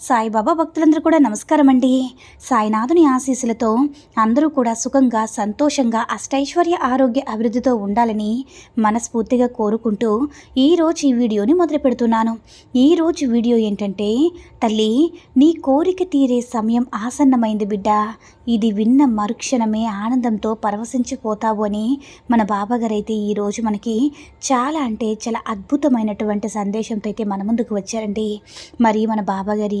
సాయిబాబా భక్తులందరూ కూడా నమస్కారం అండి సాయినాథుని ఆశీస్సులతో అందరూ కూడా సుఖంగా సంతోషంగా అష్టైశ్వర్య ఆరోగ్య అభివృద్ధితో ఉండాలని మనస్ఫూర్తిగా కోరుకుంటూ ఈరోజు ఈ వీడియోని మొదలు పెడుతున్నాను. ఈరోజు వీడియో ఏంటంటే తల్లి నీ కోరిక తీరే సమయం ఆసన్నమైంది బిడ్డ. ఇది విన్న మరుక్షణమే ఆనందంతో పరవశించిపోతావు అని మన బాబాగారైతే ఈరోజు మనకి చాలా అంటే చాలా అద్భుతమైనటువంటి సందేశంతో అయితే మన ముందుకు వచ్చారండి. మరి మన బాబాగారి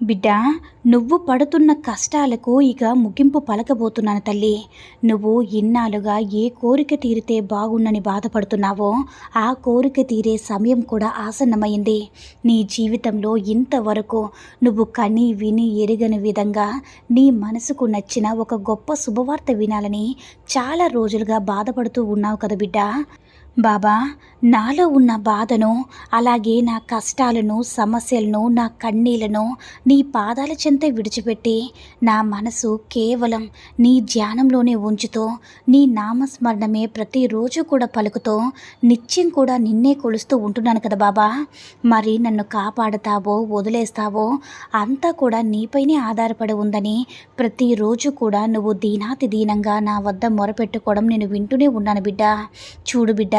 బిడ్డా నువ్వు పడుతున్న కష్టాలకు ఇక ముగింపు పలకబోతున్నాను తల్లి. నువ్వు ఇన్నాళ్ళుగా ఏ కోరిక తీరితే బాగున్నని బాధపడుతున్నావో ఆ కోరిక తీరే సమయం కూడా ఆసన్నమైంది. నీ జీవితంలో ఇంతవరకు నువ్వు కని విని ఎరగని విధంగా నీ మనసుకు నచ్చిన ఒక గొప్ప శుభవార్త వినాలని చాలా రోజులుగా బాధపడుతూ ఉన్నావు కదా బిడ్డా. బాబా నాలో ఉన్న బాధను అలాగే నా కష్టాలను సమస్యలను నా కన్నీలను నీ పాదాల చెంత విడిచిపెట్టి నా మనసు కేవలం నీ ధ్యానంలోనే ఉంచుతూ నీ నామస్మరణమే ప్రతిరోజు కూడా పలుకుతూ నిత్యం కూడా నిన్నే కొలుస్తూ ఉంటున్నాను కదా బాబా. మరి నన్ను కాపాడుతావో వదిలేస్తావో అంతా కూడా నీపైనే ఆధారపడి ఉందని ప్రతిరోజు కూడా నువ్వు దీనాతి దీనంగా నా వద్ద మొరపెట్టుకోవడం నేను వింటూనే ఉన్నాను బిడ్డ. చూడు బిడ్డ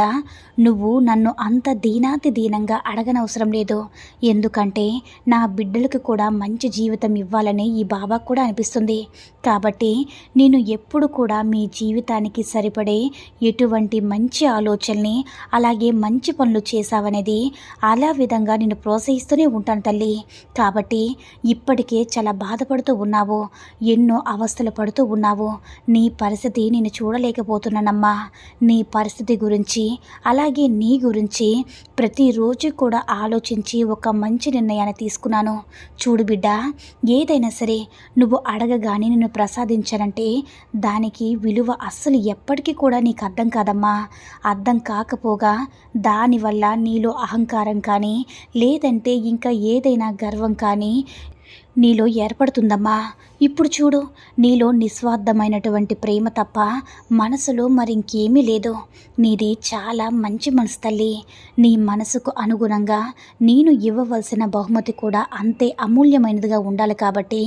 నువ్వు నన్ను అంత దీనాతి దీనంగా అడగనవసరం లేదు. ఎందుకంటే నా బిడ్డలకు కూడా మంచి జీవితం ఇవ్వాలని ఈ బాబా కూడా అనిపిస్తుంది. కాబట్టి నేను ఎప్పుడు కూడా మీ జీవితానికి సరిపడే ఎటువంటి మంచి ఆలోచనని అలాగే మంచి పనులు చేశావనేది అలా విధంగా నేను ప్రోత్సహిస్తూనే ఉంటాను తల్లి. కాబట్టి ఇప్పటికే చాలా బాధపడుతూ ఉన్నావు. ఎన్నో అవస్థలు పడుతూ ఉన్నావు. నీ పరిస్థితి నేను చూడలేకపోతున్నానమ్మా. నీ పరిస్థితి గురించి అలాగే నీ గురించి ప్రతిరోజు కూడా ఆలోచించి ఒక మంచి నిర్ణయాన్ని తీసుకున్నాను. చూడు బిడ్డ ఏదైనా సరే నువ్వు అడగగానే నిన్ను ప్రసాదించానంటే దానికి విలువ అస్సలు ఎప్పటికీ కూడా నీకు అర్థం కాదమ్మా. అర్థం కాకపోగా దానివల్ల నీలో అహంకారం కానీ లేదంటే ఇంకా ఏదైనా గర్వం కానీ నీలో ఏర్పడుతుందమ్మా. ఇప్పుడు చూడు నీలో నిస్వార్థమైనటువంటి ప్రేమ తప్ప మనసులో మరింకేమీ లేదు. నీది చాలా మంచి మనసు తల్లి. నీ మనసుకు అనుగుణంగా నేను ఇవ్వవలసిన బహుమతి కూడా అంతే అమూల్యమైనదిగా ఉండాలి కాబట్టి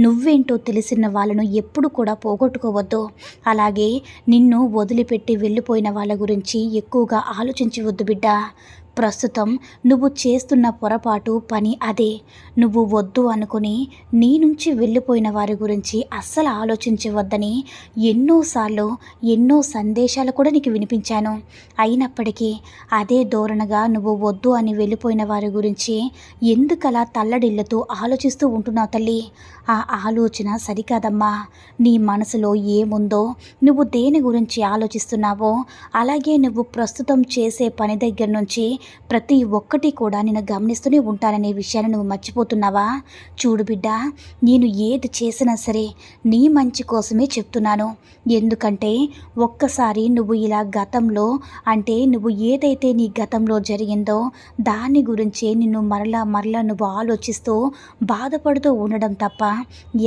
నువ్వేంటో తెలిసిన వాళ్ళను ఎప్పుడు కూడా పోగొట్టుకోవద్దు. అలాగే నిన్ను వదిలిపెట్టి వెళ్ళిపోయిన వాళ్ళ గురించి ఎక్కువగా ఆలోచించవద్దు బిడ్డ. ప్రస్తుతం నువ్వు చేస్తున్న పొరపాటు పని అదే. నువ్వు వద్దు అనుకుని నీ నుంచి వెళ్ళిపోయిన వారి గురించి అస్సలు ఆలోచించవద్దని ఎన్నోసార్లు ఎన్నో సందేశాలు కూడా నీకు వినిపించాను. అయినప్పటికీ అదే ధోరణగా నువ్వు వద్దు అని వెళ్ళిపోయిన వారి గురించి ఎందుకలా తల్లడిల్లుతూ ఆలోచిస్తూ ఉంటున్నావు తల్లి? ఆ ఆలోచన సరికాదమ్మా. నీ మనసులో ఏముందో నువ్వు దేని గురించి ఆలోచిస్తున్నావో అలాగే నువ్వు ప్రస్తుతం చేసే పని దగ్గర నుంచి ప్రతి ఒక్కటి కూడా నేను గమనిస్తూనే ఉంటాననే విషయాన్ని నువ్వు మర్చిపోతున్నావా? చూడు బిడ్డ నేను ఏది చేసినా సరే నీ మంచి కోసమే చెప్తున్నాను. ఎందుకంటే ఒక్కసారి నువ్వు ఇలా గతంలో అంటే నువ్వు ఏదైతే నీ గతంలో జరిగిందో దాని గురించే నిన్ను మరలా మరలా నువ్వు ఆలోచిస్తూ బాధపడుతూ ఉండడం తప్ప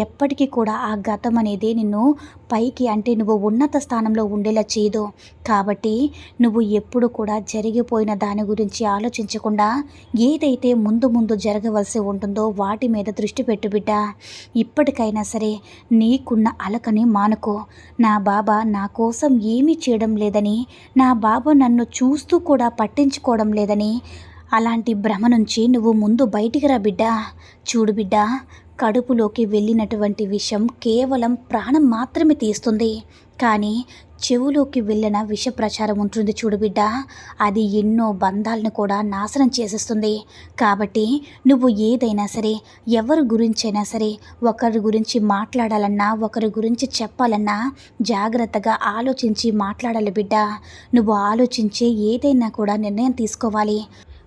ఎప్పటికీ కూడా ఆ గతం అనేది నిన్ను పైకి అంటే నువ్వు ఉన్నత స్థానంలో ఉండేలా చేయదు. కాబట్టి నువ్వు ఎప్పుడు కూడా జరిగిపోయిన దాని గురించి ఆలోచించకుండా ఏదైతే ముందు ముందు జరగవలసి ఉంటుందో వాటి మీద దృష్టి పెట్టు బిడ్డ. ఇప్పటికైనా సరే నీకున్న అలకని మానుకో. నా బాబా నా కోసం ఏమీ చేయడం లేదని నా బాబా నన్ను చూస్తూ కూడా పట్టించుకోవడం లేదని అలాంటి భ్రమ నుంచి నువ్వు ముందు బయటికి రా బిడ్డ. చూడు బిడ్డ కడుపులోకి వెళ్ళినటువంటి విషం కేవలం ప్రాణం మాత్రమే తీస్తుంది. కానీ చెవులోకి వెళ్ళిన విష ప్రచారం ఉంటుంది చూడు బిడ్డ. అది ఎన్నో బంధాలను కూడా నాశనం చేసేస్తుంది. కాబట్టి నువ్వు ఏదైనా సరే ఎవరి గురించైనా సరే ఒకరి గురించి మాట్లాడాలన్నా ఒకరి గురించి చెప్పాలన్నా జాగ్రత్తగా ఆలోచించి మాట్లాడాలి బిడ్డ. నువ్వు ఆలోచించి ఏదైనా కూడా నిర్ణయం తీసుకోవాలి.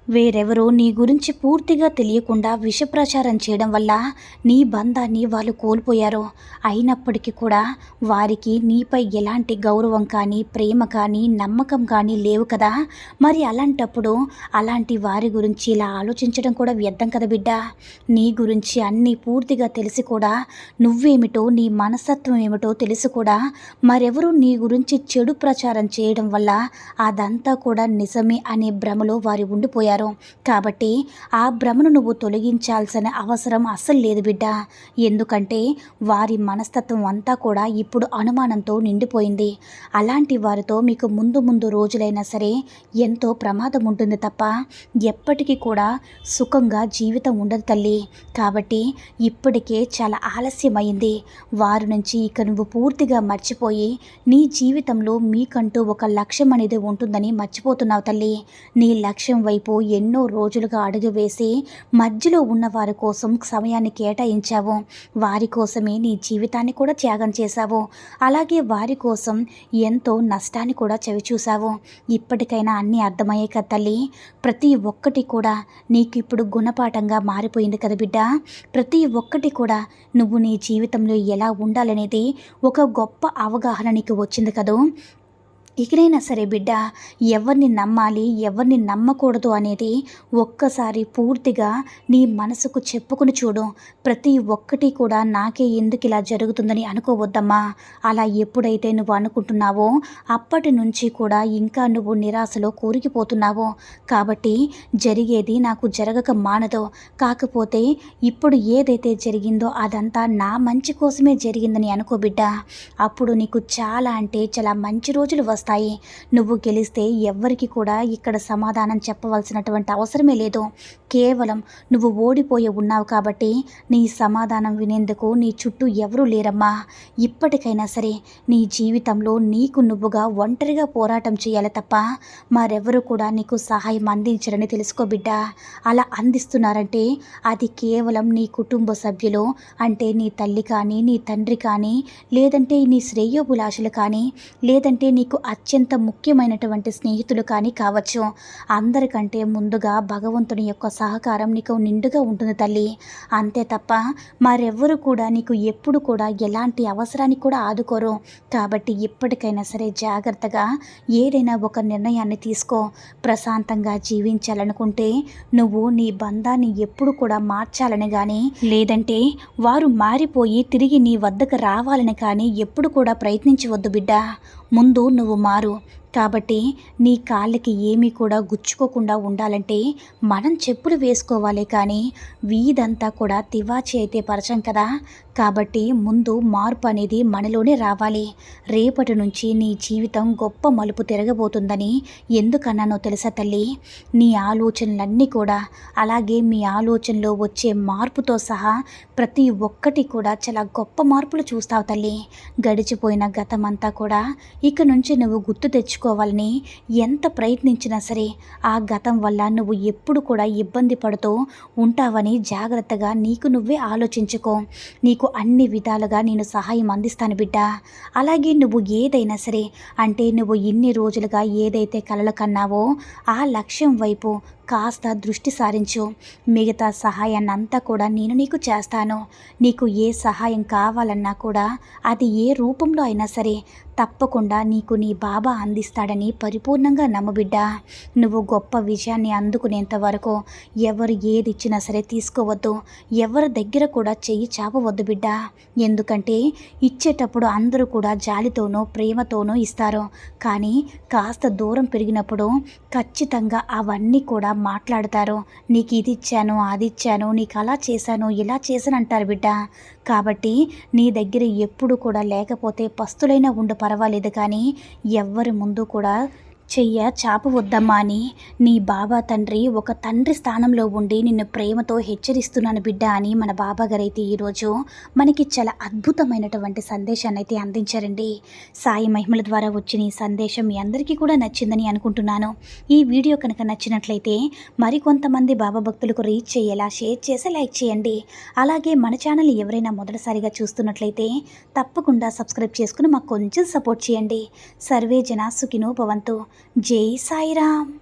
వేరెవరో నీ గురించి పూర్తిగా తెలియకుండా విషప్రచారం చేయడం వల్ల నీ బంధాన్ని వాళ్ళు కోల్పోయారు. అయినప్పటికీ కూడా వారికి నీపై ఎలాంటి గౌరవం కానీ ప్రేమ కానీ నమ్మకం కానీ లేవు కదా. మరి అలాంటప్పుడు అలాంటి వారి గురించి ఇలా ఆలోచించడం కూడా వ్యర్థం కదా బిడ్డ. నీ గురించి అన్నీ పూర్తిగా తెలిసి కూడా నువ్వేమిటో నీ మనస్తత్వం ఏమిటో తెలిసి కూడా మరెవరూ నీ గురించి చెడు ప్రచారం చేయడం వల్ల అదంతా కూడా నిజమే అనే భ్రమలో వారు ఉండిపోయారు. కాబట్టి ఆ భ్రమను నువ్వు తొలగించాల్సిన అవసరం అస్సలు లేదు బిడ్డ. ఎందుకంటే వారి మనస్తత్వం అంతా కూడా ఇప్పుడు అనుమానంతో నిండిపోయింది. అలాంటి వారితో మీకు ముందు ముందు రోజులైనా సరే ఎంతో ప్రమాదం ఉంటుంది తప్ప ఎప్పటికీ కూడా సుఖంగా జీవితం ఉండదు తల్లి. కాబట్టి ఇప్పటికే చాలా ఆలస్యమైంది. వారి నుంచి ఇక నువ్వు పూర్తిగా మర్చిపోయి నీ జీవితంలో మీకంటూ ఒక లక్ష్యం అనేది ఉంటుందని మర్చిపోతున్నావు తల్లి. నీ లక్ష్యం వైపు ఎన్నో రోజులుగా అడుగు వేసి మధ్యలో ఉన్న వారి కోసం సమయాన్ని కేటాయించావు. వారి కోసమే నీ జీవితాన్ని కూడా త్యాగం చేశావు. అలాగే వారి కోసం ఎంతో నష్టాన్ని కూడా చవిచూశావు. ఇప్పటికైనా అన్నీ అర్థమయ్యే కదా తల్లి. ప్రతి ఒక్కటి కూడా నీకు ఇప్పుడు గుణపాఠంగా మారిపోయింది కదా బిడ్డ. ప్రతి ఒక్కటి కూడా నువ్వు నీ జీవితంలో ఎలా ఉండాలనేది ఒక గొప్ప అవగాహన నీకు వచ్చింది కదూ. ఇకనైనా సరే బిడ్డ ఎవరిని నమ్మాలి ఎవరిని నమ్మకూడదు అనేది ఒక్కసారి పూర్తిగా నీ మనసుకు చెప్పుకుని చూడు. ప్రతి ఒక్కటి కూడా నాకే ఎందుకు ఇలా జరుగుతుందని అనుకోవద్దమ్మా. అలా ఎప్పుడైతే నువ్వు అనుకుంటున్నావో అప్పటి నుంచి కూడా ఇంకా నువ్వు నిరాశలో కూరికిపోతున్నావు. కాబట్టి జరిగేది నాకు జరగక మానదు. కాకపోతే ఇప్పుడు ఏదైతే జరిగిందో అదంతా నా మంచి కోసమే జరిగిందని అనుకో బిడ్డ. అప్పుడు నీకు చాలా అంటే చాలా మంచి రోజులు వస్తాయి. వస్తాయి. నువ్వు గెలిస్తే ఎవ్వరికి కూడా ఇక్కడ సమాధానం చెప్పవలసినటువంటి అవసరమే లేదు. కేవలం నువ్వు ఓడిపోయి ఉన్నావు కాబట్టి నీ సమాధానం వినేందుకు నీ చుట్టూ ఎవరూ లేరమ్మా. ఇప్పటికైనా సరే నీ జీవితంలో నీకు నువ్వుగా ఒంటరిగా పోరాటం చేయాలి తప్ప మరెవరు కూడా నీకు సహాయం అందించరని తెలుసుకో బిడ్డ. అలా అందిస్తున్నారంటే అది కేవలం నీ కుటుంబ సభ్యులు అంటే నీ తల్లి కానీ నీ తండ్రి కానీ లేదంటే నీ శ్రేయోభిలాషులు కానీ లేదంటే నీకు అత్యంత ముఖ్యమైనటువంటి స్నేహితులు కానీ కావచ్చు. అందరికంటే ముందుగా భగవంతుని యొక్క సహకారం నీకు నిండుగా ఉంటుంది తల్లి. అంతే తప్ప మరెవ్వరు కూడా నీకు ఎప్పుడు కూడా ఎలాంటి అవసరాన్ని కూడా ఆదుకోరు. కాబట్టి ఇప్పటికైనా సరే జాగ్రత్తగా ఏదైనా ఒక నిర్ణయాన్ని తీసుకో. ప్రశాంతంగా జీవించాలనుకుంటే నువ్వు నీ బంధాన్ని ఎప్పుడు కూడా మార్చాలని కానీ లేదంటే వారు మారిపోయి తిరిగి నీ వద్దకు రావాలని కానీ ఎప్పుడు కూడా ప్రయత్నించవద్దు బిడ్డ. ముందు నువ్వు మారు. కాబట్టి నీ కాళ్ళకి ఏమీ కూడా గుచ్చుకోకుండా ఉండాలంటే మనం చెప్పులు వేసుకోవాలి కానీ వీధంతా కూడా తివాచి అయితే పరచం కదా. కాబట్టి ముందు మార్పు అనేది మనలోనే రావాలి. రేపటి నుంచి నీ జీవితం గొప్ప మలుపు తిరగబోతుందని ఎందుకన్నానో తెలుసా తల్లి? నీ ఆలోచనలన్నీ కూడా అలాగే మీ ఆలోచనలో వచ్చే మార్పుతో సహా ప్రతి ఒక్కటి కూడా చాలా గొప్ప మార్పులు చూస్తావు తల్లి. గడిచిపోయిన గతమంతా కూడా ఇక నుంచి నువ్వు గుర్తు తెచ్చుకో తెచ్చుకోవాలని ఎంత ప్రయత్నించినా సరే ఆ గతం వల్ల నువ్వు ఎప్పుడు కూడా ఇబ్బంది పడుతూ ఉంటావని జాగ్రత్తగా నీకు నువ్వే ఆలోచించుకో. నీకు అన్ని విధాలుగా నేను సహాయం అందిస్తాను బిడ్డ. అలాగే నువ్వు ఏదైనా సరే అంటే నువ్వు ఇన్ని రోజులుగా ఏదైతే కలలు కన్నావో ఆ లక్ష్యం వైపు కాస్త దృష్టి సారించు. మిగతా సహాయాన్ని అంతా కూడా నేను నీకు చేస్తాను. నీకు ఏ సహాయం కావాలన్నా కూడా అది ఏ రూపంలో అయినా సరే తప్పకుండా నీకు నీ బాబా అందిస్తాడని పరిపూర్ణంగా నమ్మబిడ్డ నువ్వు గొప్ప విజయాన్ని అందుకునేంత వరకు ఎవరు ఏది ఇచ్చినా సరే తీసుకోవద్దు. ఎవరి దగ్గర కూడా చెయ్యి చాపవద్దు బిడ్డ. ఎందుకంటే ఇచ్చేటప్పుడు అందరూ కూడా జాలితోనూ ప్రేమతోనూ ఇస్తారు. కానీ కాస్త దూరం పెరిగినప్పుడు ఖచ్చితంగా అవన్నీ కూడా మాట్లాడతారు నీకు ఇది ఇచ్చాను అది ఇచ్చాను నీకు అలా చేశాను ఇలా చేశాను అంటారు బిడ్డ. కాబట్టి నీ దగ్గర ఎప్పుడు కూడా లేకపోతే పస్తులైనా ఉండు పర్వాలేదు కానీ ఎవ్వరి ముందు కూడా చెయ్య చాప వద్దమ్మా అని. నీ బాబా తండ్రి ఒక తండ్రి స్థానంలో ఉండి నిన్ను ప్రేమతో హెచ్చరిస్తున్నాను బిడ్డ అని మన బాబా గారైతే ఈరోజు మనకి చాలా అద్భుతమైనటువంటి సందేశాన్ని అయితే అందించారండి. సాయి మహిమల ద్వారా వచ్చిన ఈ సందేశం మీ అందరికీ కూడా నచ్చిందని అనుకుంటున్నాను. ఈ వీడియో కనుక నచ్చినట్లయితే మరికొంతమంది బాబా భక్తులకు రీచ్ చేయేలా షేర్ చేసి లైక్ చేయండి. అలాగే మన ఛానల్ ఎవరైనా మొదటిసారిగా చూస్తున్నట్లయితే తప్పకుండా సబ్స్క్రైబ్ చేసుకుని మాకు కొంచెం సపోర్ట్ చేయండి. సర్వే జనా సుఖినో భవంతు. జై సాయిరామ్